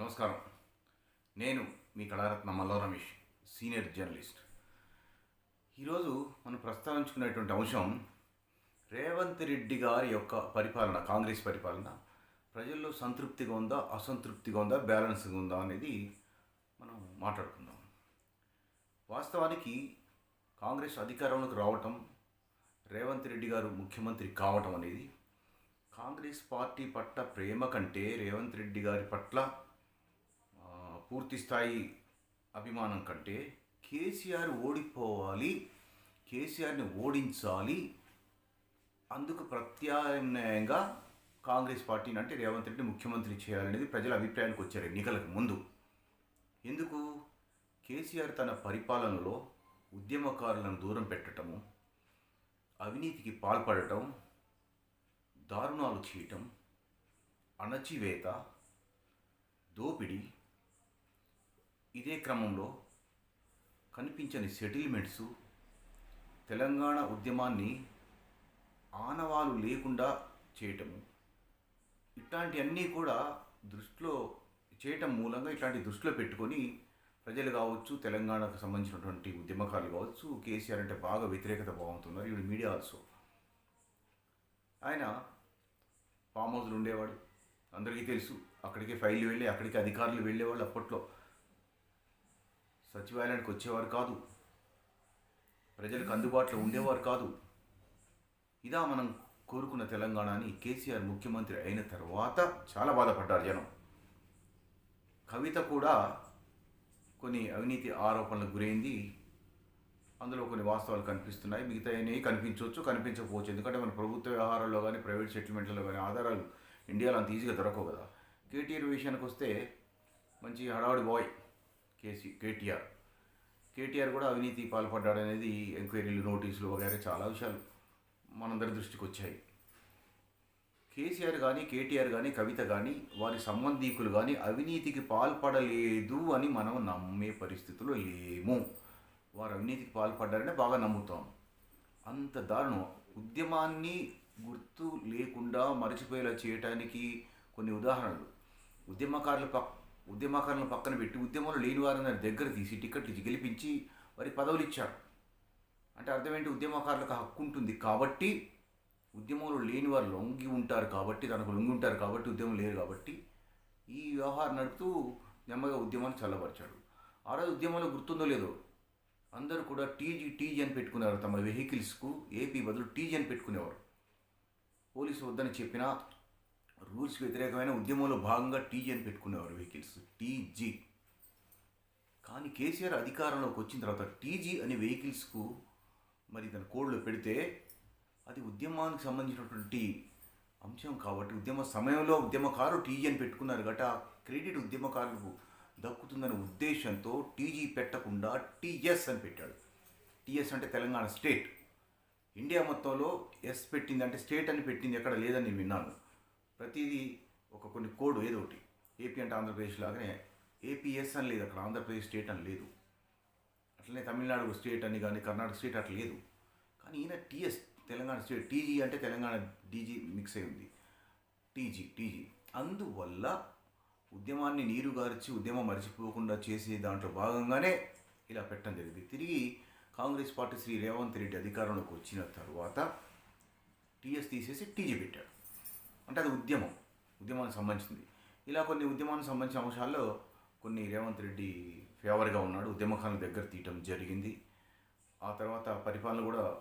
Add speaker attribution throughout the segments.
Speaker 1: నమస్కారం. నేను మీ కళారత్న మల్లో రమేష్ సీనియర్ జర్నలిస్ట్. ఈరోజు మనం ప్రస్తావించుకునేటువంటి అంశం రేవంత్ రెడ్డి గారి యొక్క పరిపాలన కాంగ్రెస్ పరిపాలన. ప్రజల్లో సంతృప్తిగా ఉందా అసంతృప్తిగా ఉందా బ్యాలెన్స్గా ఉందా అనేది మనం మాట్లాడుకుందాం. వాస్తవానికి కాంగ్రెస్ అధికారంలోకి రావటం రేవంత్ రెడ్డి గారు ముఖ్యమంత్రి కావటం అనేది కాంగ్రెస్ పార్టీ పట్ల ప్రేమ కంటే రేవంత్ రెడ్డి గారి పట్ల పూర్తిస్థాయి అభిమానం కంటే కేసీఆర్ ఓడిపోవాలి కేసీఆర్ని ఓడించాలి. అందుకు ప్రత్యామ్నాయంగా కాంగ్రెస్ పార్టీని అంటే రేవంత్ రెడ్డి ముఖ్యమంత్రి చేయాలనేది ప్రజల అభిప్రాయానికి వచ్చారు ఎన్నికలకు ముందు. ఎందుకు? కేసీఆర్ తన పరిపాలనలో ఉద్యమకారులను దూరం పెట్టటము అవినీతికి పాల్పడటం దారుణాలు చేయటం అణచివేత దోపిడీ ఇదే క్రమంలో కనిపించని సెటిల్మెంట్సు తెలంగాణ ఉద్యమాన్ని ఆనవాలు లేకుండా చేయటము. ఇట్లాంటివన్నీ కూడా దృష్టిలో చేయటం మూలంగా ఇట్లాంటి దృష్టిలో పెట్టుకొని ప్రజలు కావచ్చు తెలంగాణకు సంబంధించినటువంటి ఉద్యమకారులు కావచ్చు కేసీఆర్ అంటే బాగా వ్యతిరేకత బాగుతున్నారు ఈవిడ మీడియా ఆల్సో ఆయన ఫామ్ హౌస్లో ఉండేవాడు. అందరికీ తెలుసు. అక్కడికి ఫైల్ వెళ్ళి అక్కడికి అధికారులు వెళ్ళేవాళ్ళు అప్పట్లో. సచివాలయానికి వచ్చేవారు కాదు. ప్రజలకు అందుబాటులో ఉండేవారు కాదు. ఇదా మనం కోరుకున్న తెలంగాణని కేసీఆర్ ముఖ్యమంత్రి అయిన తర్వాత చాలా బాధపడ్డారు జనం. కవిత కూడా కొన్ని అవినీతి ఆరోపణలకు గురైంది. అందులో కొన్ని వాస్తవాలు కనిపిస్తున్నాయి. మిగతా అనేవి కనిపించవచ్చు కనిపించకపోవచ్చు. ఎందుకంటే మన ప్రభుత్వ వ్యవహారాల్లో కానీ ప్రైవేట్ సెటిల్మెంట్లలో కానీ ఆధారాలు ఇండియాలో అంత ఈజీగా దొరకవు కదా. కేటీఆర్ విషయానికి వస్తే మంచి హడావుడి బాయ్. కేసీ కేటీఆర్. కేటీఆర్ కూడా అవినీతి పాల్పడ్డాడు అనేది ఎంక్వైరీలు నోటీసులు వగేరే చాలా విషయాలు మనందరి దృష్టికి వచ్చాయి. కేసీఆర్ కానీ కేటీఆర్ కానీ కవిత కానీ వారి సంబంధీకులు కానీ అవినీతికి పాల్పడలేదు అని మనం నమ్మే పరిస్థితిలో లేము వారు అవినీతికి పాల్పడ్డారని బాగా నమ్ముతాం. అంత దారుణం. ఉద్యమాన్ని గుర్తు లేకుండా మరచిపోయేలా చేయటానికి కొన్ని ఉదాహరణలు. ఉద్యమకారుల ఉద్యమకారులను పక్కన పెట్టి ఉద్యమంలో లేని వారిని దగ్గర తీసి టికెట్లు ఇచ్చి గెలిపించి వారి పదవులు ఇచ్చారు. అంటే అర్థం ఏంటి? ఉద్యమకారులకు హక్కు ఉంటుంది కాబట్టి ఉద్యమంలో లేని వారు లొంగి ఉంటారు కాబట్టి తనకు లొంగి ఉంటారు కాబట్టి ఉద్యమం లేరు కాబట్టి ఈ వ్యవహారం నడుపుతూ నెమ్మదిగా ఉద్యమాన్ని చల్లబరిచాడు. ఆ రోజు ఉద్యమంలో గుర్తుందో లేదో? అందరూ కూడా టీజీ టీజీ అని పెట్టుకునేవారు తమ వెహికల్స్కు ఏపీ బదులు టీజీ అని పెట్టుకునేవారు. పోలీసు వద్దని చెప్పినా రూల్స్ వ్యతిరేకమైన ఉద్యమంలో భాగంగా టీజీ అని పెట్టుకునేవారు వెహికల్స్. టీజీ. కానీ కేసీఆర్ అధికారంలోకి వచ్చిన తర్వాత టీజీ అనే వెహికల్స్కు మరి దాని కోడ్లో పెడితే అది ఉద్యమానికి సంబంధించినటువంటి అంశం కాబట్టి ఉద్యమ సమయంలో ఉద్యమకారు టీజీ అని పెట్టుకున్నారు కాబట్టి ఆ క్రెడిట్ ఉద్యమకారులకు దక్కుతుందనే ఉద్దేశంతో టీజీ పెట్టకుండా టీఎస్ అని పెట్టాడు. టీఎస్ అంటే తెలంగాణ స్టేట్. ఇండియా మొత్తంలో ఎస్ పెట్టింది అంటే స్టేట్ అని పెట్టింది ఎక్కడ లేదని నేను విన్నాను. ప్రతిదీ ఒక కొన్ని కోడ్ ఏదో ఒకటి. ఏపీ అంటే ఆంధ్రప్రదేశ్ లాగానే ఏపీఎస్ అని లేదు అక్కడ ఆంధ్రప్రదేశ్ స్టేట్ అని లేదు. అట్లనే తమిళనాడు స్టేట్ అని కానీ కర్ణాటక స్టేట్ అట్లా లేదు. కానీ ఈయన టీఎస్ తెలంగాణ స్టేట్ టీజీ అంటే తెలంగాణ డీజీ మిక్స్ అయి ఉంది. TG TG. అందువల్ల ఉద్యమాన్ని నీరు గార్చి ఉద్యమం మరిచిపోకుండా చేసే దాంట్లో భాగంగానే ఇలా పెట్టడం జరిగింది. తిరిగి కాంగ్రెస్ పార్టీ శ్రీ రేవంత్ రెడ్డి అధికారంలోకి వచ్చిన తర్వాత టీఎస్ తీసేసి టీజీ పెట్టాడు. అంటే అది ఉద్యమం. ఉద్యమానికి సంబంధించింది. ఇలా కొన్ని ఉద్యమానికి సంబంధించిన అంశాల్లో కొన్ని రేవంత్ రెడ్డి ఫేవర్గా ఉన్నాడు. ఉద్యమకాలను దగ్గర తీయటం జరిగింది. ఆ తర్వాత పరిపాలన కూడా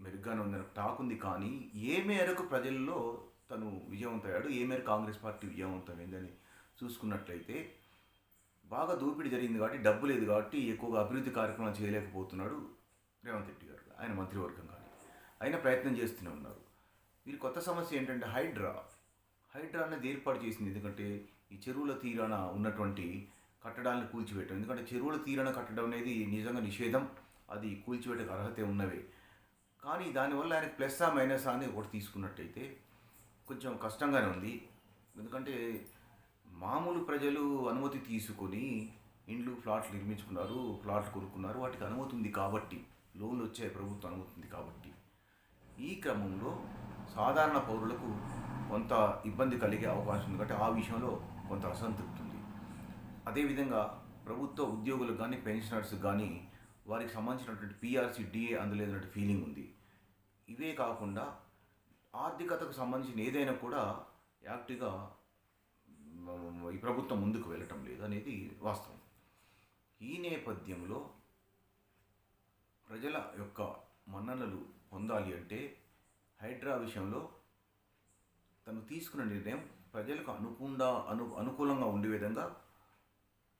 Speaker 1: మెరుగ్గానే ఉందని టాక్ ఉంది. కానీ ఏ మేరకు ప్రజల్లో తను విజయవంతయ్యాడు ఏ మేరకు కాంగ్రెస్ పార్టీ విజయవంతమైందని చూసుకున్నట్లయితే బాగా దోపిడీ జరిగింది కాబట్టి డబ్బు లేదు కాబట్టి ఎక్కువగా అభివృద్ధి కార్యక్రమాలు చేయలేకపోతున్నాడు రేవంత్ రెడ్డి గారు. ఆయన మంత్రివర్గం కానీ. అయినా ప్రయత్నం చేస్తూనే ఉన్నారు. వీరి కొత్త సమస్య ఏంటంటే హైడ్రా. హైడ్రా అనేది ఏర్పాటు చేసింది ఎందుకంటే ఈ చెరువుల తీరాన ఉన్నటువంటి కట్టడాలను కూల్చివేయటం. ఎందుకంటే చెరువుల తీరాన కట్టడం అనేది నిజంగా నిషేధం. అది కూల్చివేయటకు అర్హత ఉన్నవే. కానీ దానివల్ల ఆయనకు ప్లస్ ఆ మైనస్ అనేది ఒకటి తీసుకున్నట్టయితే కొంచెం కష్టంగానే ఉంది. ఎందుకంటే మామూలు ప్రజలు అనుమతి తీసుకొని ఇండ్లు ఫ్లాట్లు నిర్మించుకున్నారు ఫ్లాట్లు కొనుక్కున్నారు. వాటికి అనుమతి ఉంది కాబట్టి లోన్లు వచ్చాయి ప్రభుత్వం అనుమతి ఉంది కాబట్టి. ఈ క్రమంలో సాధారణ పౌరులకు కొంత ఇబ్బంది కలిగే అవకాశం ఉంది. కాబట్టి ఆ విషయంలో కొంత అసంతృప్తి ఉంది. అదేవిధంగా ప్రభుత్వ ఉద్యోగులకు కానీ పెన్షనర్స్ కానీ వారికి సంబంధించినటువంటి పీఆర్సీ డిఏ అందలేదన్నట్టు ఫీలింగ్ ఉంది. ఇవే కాకుండా ఆర్థికతకు సంబంధించిన ఏదైనా కూడా యాక్టివ్గా ఈ ప్రభుత్వం ముందుకు వెళ్ళటం లేదు అనేది వాస్తవం. ఈ నేపథ్యంలో ప్రజల యొక్క మన్ననలు పొందాలి అంటే హైడ్రా విషయంలో తను తీసుకున్న నిర్ణయం ప్రజలకు అనుకుండా అను అనుకూలంగా ఉండే విధంగా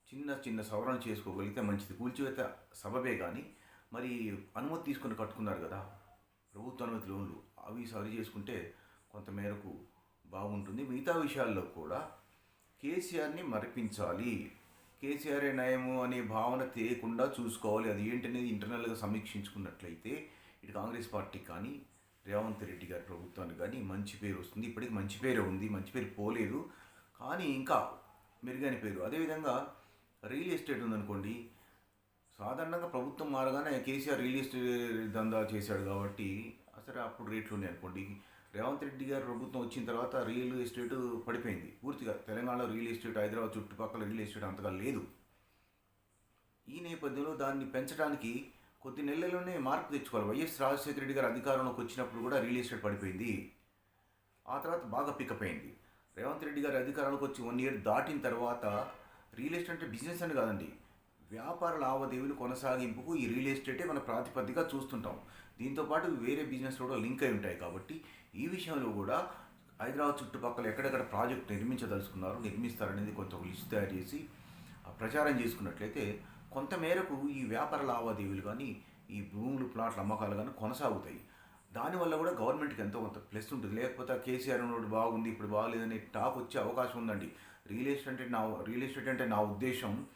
Speaker 1: చిన్న చిన్న సవరణ చేసుకోగలిగితే మంచిది. కూల్చివేత సబబే కానీ మరి అనుమతి తీసుకొని కట్టుకున్నారు కదా ప్రభుత్వ అనుమతి లోన్లు అవి సరి చేసుకుంటే కొంతమేరకు బాగుంటుంది. మిగతా విషయాల్లో కూడా కేసీఆర్ని మరిపించాలి. కేసీఆర్ నయము అనే భావన తేయకుండా చూసుకోవాలి. అది ఏంటనేది ఇంటర్నల్గా సమీక్షించుకున్నట్లయితే ఇటు కాంగ్రెస్ పార్టీ కానీ రేవంత్ రెడ్డి గారి ప్రభుత్వానికి కానీ మంచి పేరు వస్తుంది. ఇప్పటికి మంచి పేరే ఉంది. మంచి పేరు పోలేదు. కానీ ఇంకా మెరుగైన పేరు. అదేవిధంగా రియల్ ఎస్టేట్ ఉందనుకోండి. సాధారణంగా ప్రభుత్వం మారగానే కేసీఆర్ రియల్ ఎస్టేట్ దందా చేశాడు కాబట్టి అసలు అప్పుడు రేట్లు ఉన్నాయి అనుకోండి. రేవంత్ రెడ్డి గారు ప్రభుత్వం వచ్చిన తర్వాత రియల్ ఎస్టేట్ పడిపోయింది. పూర్తిగా తెలంగాణలో రియల్ ఎస్టేట్ హైదరాబాద్ చుట్టుపక్కల రియల్ ఎస్టేట్ అంతగా లేదు. ఈ నేపథ్యంలో దాన్ని పెంచడానికి కొద్ది నెలల్లోనే మార్పు తెచ్చుకోవాలి. వైఎస్ రాజశేఖర రెడ్డి గారు అధికారంలోకి వచ్చినప్పుడు కూడా రియల్ ఎస్టేట్ పడిపోయింది. ఆ తర్వాత బాగా పికప్ అయింది. రేవంత్ రెడ్డి గారి అధికారంలోకి వచ్చి వన్ ఇయర్ దాటిన తర్వాత రియల్ ఎస్టేట్ అంటే బిజినెస్ అని కాదండి. వ్యాపార లావాదేవీలు కొనసాగింపుకు ఈ రియల్ ఎస్టేటే మన ప్రాతిపదికగా చూస్తుంటాం. దీంతోపాటు వేరే బిజినెస్ కూడా లింక్ అయి ఉంటాయి కాబట్టి ఈ విషయంలో కూడా హైదరాబాద్ చుట్టుపక్కల ఎక్కడెక్కడ ప్రాజెక్ట్ నిర్మించదలుచుకున్నారు నిర్మిస్తారనేది కొంత లిస్ట్ తయారు చేసి ఆ ప్రచారం చేసుకున్నట్లయితే కొంత మేరకు ఈ వ్యాపార లావాదేవీలు కానీ ఈ భూములు ప్లాట్ల అమ్మకాలు కానీ కొనసాగుతాయి. దానివల్ల కూడా గవర్నమెంట్కి ఎంతో కొంత ప్లస్ ఉంటుంది. లేకపోతే కేసీఆర్ ఉన్నోడు బాగుంది ఇప్పుడు బాగాలేదని టాక్ వచ్చే అవకాశం ఉందండి. రియల్ ఎస్టేట్ అంటే నా రియల్ ఎస్టేట్ అంటే నా ఉద్దేశం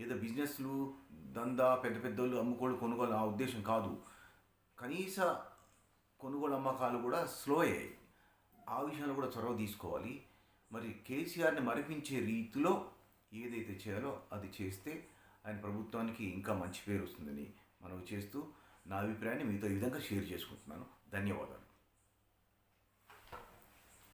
Speaker 1: ఏదో బిజినెస్లు దందా పెద్ద పెద్దోళ్ళు అమ్ముకోళ్ళు కొనుగోలు నా ఉద్దేశం కాదు. కనీస కొనుగోలు అమ్మకాలు కూడా స్లో అయ్యాయి. ఆ విషయంలో కూడా చొరవ తీసుకోవాలి. మరి కేసీఆర్ని మరిపించే రీతిలో ఏదైతే చేయాలో అది చేస్తే ఆయన ప్రభుత్వానికి ఇంకా మంచి పేరు వస్తుందని మనం చేస్తూ నా అభిప్రాయాన్ని మీతో ఈ విధంగా షేర్ చేసుకుంటున్నాను. ధన్యవాదాలు.